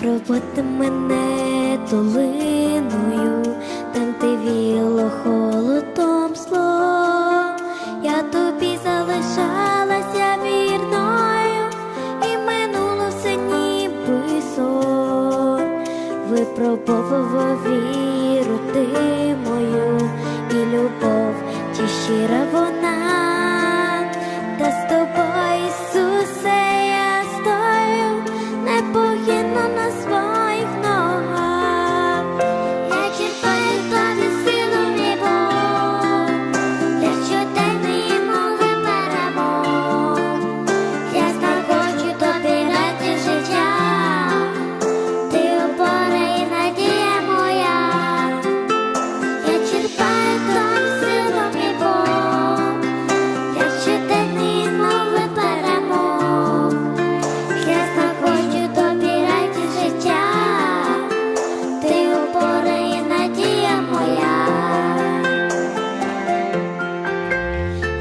проводь мене долиною, там ти віло холодом зло. Я тобі залишалася вірною, і минуло все ніби сон. Випробовував віру ти мою і любов, чи щира вона,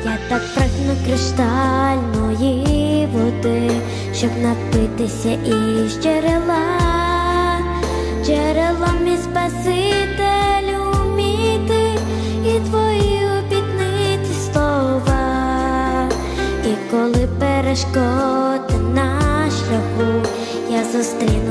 Я так прагну криштальної води, щоб напитися із джерела, джерелом мій спасителю міти і твої обітниці слова. І коли перешкоди на шляху, я зустрінусь